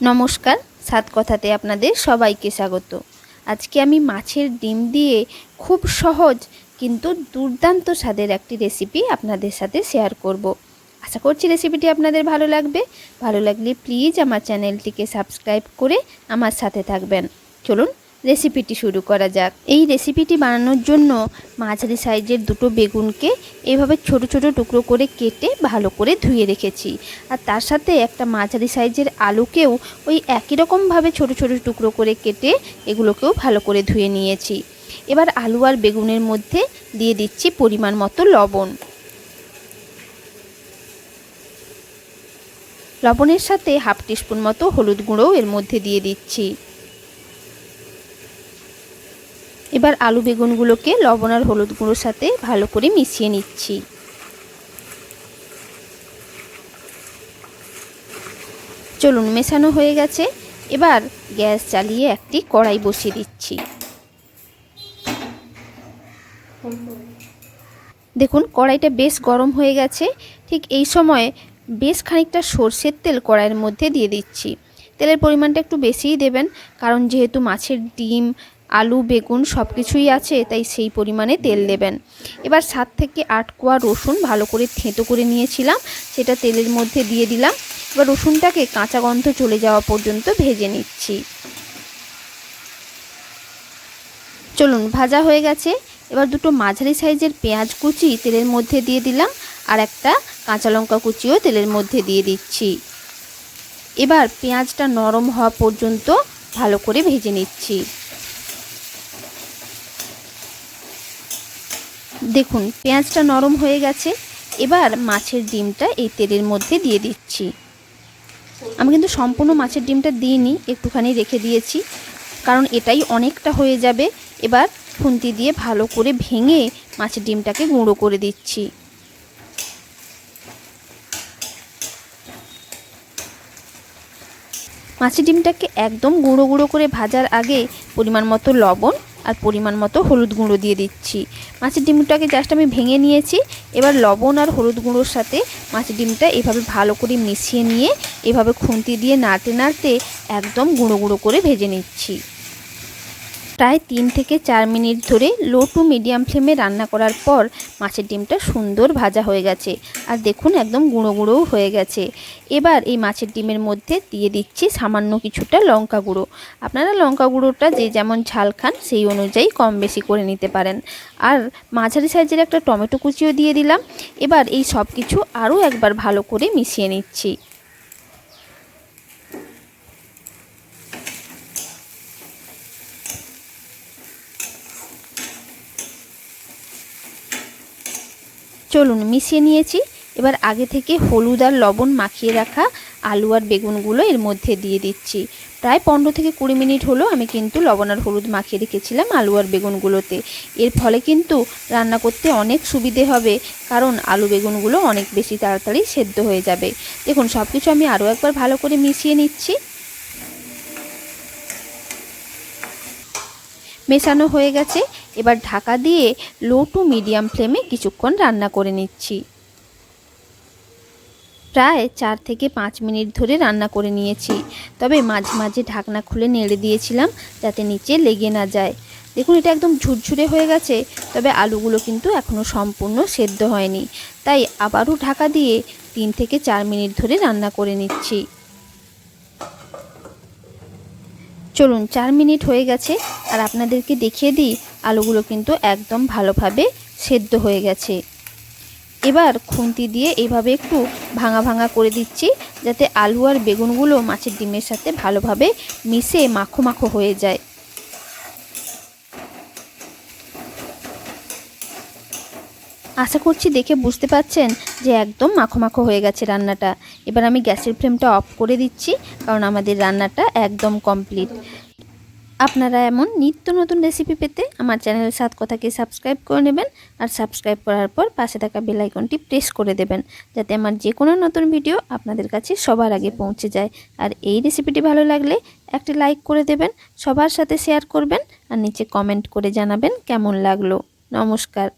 নমস্কার, সাত কথাতে আপনাদের সবাইকে স্বাগত। আজকে আমি মাছের ডিম দিয়ে খুব সহজ কিন্তু দুর্দান্ত স্বাদের একটি রেসিপি আপনাদের সাথে শেয়ার করব। আশা করছি রেসিপিটি আপনাদের ভালো লাগবে। ভালো লাগলে প্লিজ আমার চ্যানেলটিকে সাবস্ক্রাইব করে আমার সাথে থাকবেন। চলুন রেসিপিটি শুরু করা যাক। এই রেসিপিটি বানানোর জন্য মাঝারি সাইজের দুটো বেগুনকে এইভাবে ছোট ছোট টুকরো করে কেটে ভালো করে ধুয়ে রেখেছি। আর তার সাথে একটা মাঝারি সাইজের আলুকেও ওই একই রকমভাবে ছোট ছোট টুকরো করে কেটে এগুলোকেও ভালো করে ধুয়ে নিয়েছি। এবার আলু আর বেগুনের মধ্যে দিয়ে দিচ্ছি পরিমাণ মতো লবণ। লবণের সাথে হাফ টিস্পুন মতো হলুদ গুঁড়োও এর মধ্যে দিয়ে দিচ্ছি। এবার আলু বেগুনগুলোকে লবণ আর হলুদ গুঁড়োর সাথে ভালো করে মিশিয়ে নিচ্ছি। চলুন, মেশানো হয়ে গেছে। এবার গ্যাস চালিয়ে একটি কড়াই বসিয়ে দিচ্ছি। দেখুন, কড়াইটা বেশ গরম হয়ে গেছে। ঠিক এই সময় বেশ খানিকটা সর্ষের তেল কড়াইয়ের মধ্যে দিয়ে দিচ্ছি। তেলের পরিমাণটা একটু বেশিই দেবেন, কারণ যেহেতু মাছের ডিম আলু, বেগুন সব কিছুই আছে, তাই সেই পরিমাণে তেল দেবেন। এবার সাত থেকে আট কোয়া রসুন ভালো করে থেঁতো করে নিয়েছিলাম, সেটা তেলের মধ্যে দিয়ে দিলাম। এবার রসুনটাকে কাঁচা গন্ধ চলে যাওয়া পর্যন্ত ভেজে নিচ্ছি। চলুন, ভাজা হয়ে গেছে। এবার দুটো মাঝারি সাইজের পেঁয়াজ কুচি তেলের মধ্যে দিয়ে দিলাম, আর একটা কাঁচা লঙ্কা কুচিও তেলের মধ্যে দিয়ে দিচ্ছি। এবার পেঁয়াজটা নরম হওয়া পর্যন্ত ভালো করে ভেজে নিচ্ছি। দেখুন, পেঁয়াজটা নরম হয়ে গেছে। এবার মাছের ডিমটা এই তেলের মধ্যে দিয়ে দিচ্ছি। আমি কিন্তু সম্পূর্ণ মাছের ডিমটা দিইনি, একটুখানি রেখে দিয়েছি। কারণ এটাই অনেকটা হয়ে যাবে। এবার খুন্তি দিয়ে ভালো করে ভেঙে মাছের ডিমটাকে গুঁড়ো করে দিচ্ছি। মাছের ডিমটাকে একদম গুঁড়ো গুঁড়ো করে ভাজার আগে পরিমাণ মতো লবণ আর পরিমাণ মতো হলুদ গুঁড়ো দিয়ে দিচ্ছি। মাছের ডিমটাকে জাস্ট আমি ভেঙে নিয়েছি। এবার লবণ আর হলুদ গুঁড়োর সাথে মাছের ডিমটা এভাবে ভালো করে মিশিয়ে নিয়ে এভাবে খুন্তি দিয়ে নাড়তে নাড়তে একদম গুঁড়ো গুঁড়ো করে ভেজে নিচ্ছি। প্রায় তিন থেকে চার মিনিট ধরে লো টু মিডিয়াম ফ্লেমে রান্না করার পর মাছের ডিমটা সুন্দর ভাজা হয়ে গেছে। আর দেখুন একদম গুঁড়ো গুঁড়োও হয়ে গেছে। এবার এই মাছের ডিমের মধ্যে দিয়ে দিচ্ছি সামান্য কিছুটা লঙ্কা গুঁড়ো। আপনারা লঙ্কা গুঁড়োটা যে যেমন ঝাল খান সেই অনুযায়ী কম বেশি করে নিতে পারেন। আর মাঝারি সাইজের একটা টমেটো কুচিও দিয়ে দিলাম। এবার এই সব কিছু আরও একবার ভালো করে মিশিয়ে নিচ্ছি। চলুন মিশিয়ে নিয়েছি। এবার আগে থেকে হলুদ আর লবণ মাখিয়ে রাখা আলু আর বেগুনগুলো এর মধ্যে দিয়ে দিচ্ছি। প্রায় পনেরো থেকে কুড়ি মিনিট হলো আমি কিন্তু লবণ আর হলুদ মাখিয়ে রেখেছিলাম আলু আর বেগুনগুলোতে। এর ফলে কিন্তু রান্না করতে অনেক সুবিধে হবে, কারণ আলু বেগুনগুলো অনেক বেশি তাড়াতাড়ি সেদ্ধ হয়ে যাবে। দেখুন সব কিছু আমি আরও একবার ভালো করে মিশিয়ে নিচ্ছি। মেশানো হয়ে গেছে। এবার ঢাকা দিয়ে লো টু মিডিয়াম ফ্লেমে কিছুক্ষণ রান্না করে নিচ্ছি। প্রায় চার থেকে পাঁচ মিনিট ধরে রান্না করে নিয়েছি। তবে মাঝে মাঝে ঢাকনা খুলে নেড়ে দিয়েছিলাম যাতে নিচে লেগে না যায়। দেখুন, এটা একদম ঝুরঝুরে হয়ে গেছে, তবে আলুগুলো কিন্তু এখনও সম্পূর্ণ সেদ্ধ হয়নি। তাই আবারও ঢাকা দিয়ে তিন থেকে চার মিনিট ধরে রান্না করে নিচ্ছি। চলুন, চার মিনিট হয়ে গেছে, আর আপনাদেরকে দেখিয়ে দিই আলুগুলো কিন্তু একদম ভালোভাবে সেদ্ধ হয়ে গেছে। এবার খুন্তি দিয়ে এইভাবে একটু ভাঙা ভাঙা করে দিচ্ছি, যাতে আলু আর বেগুনগুলো মাছের ডিমের সাথে ভালোভাবে মিশে মাখো মাখো হয়ে যায়। আশা করছি দেখে বুঝতে পাচ্ছেন যে একদম মাখো মাখো হয়ে গেছে রান্নাটা। এবার আমি গ্যাসের ফ্লেমটা অফ করে দিচ্ছি, কারণ আমাদের রান্নাটা একদম কমপ্লিট। আপনারা এমন নিত্য নতুন রেসিপি পেতে আমার চ্যানেল সাত কথাকে সাবস্ক্রাইব করে নেবেন আর সাবস্ক্রাইব করার পর পাশে থাকা বেলাইকনটি প্রেস করে দেবেন, যাতে আমার যে কোনো নতুন ভিডিও আপনাদের কাছে সবার আগে পৌঁছে যায়। আর এই রেসিপিটি ভালো লাগলে একটি লাইক করে দেবেন, সবার সাথে শেয়ার করবেন আর নিচে কমেন্ট করে জানাবেন কেমন লাগল। নমস্কার।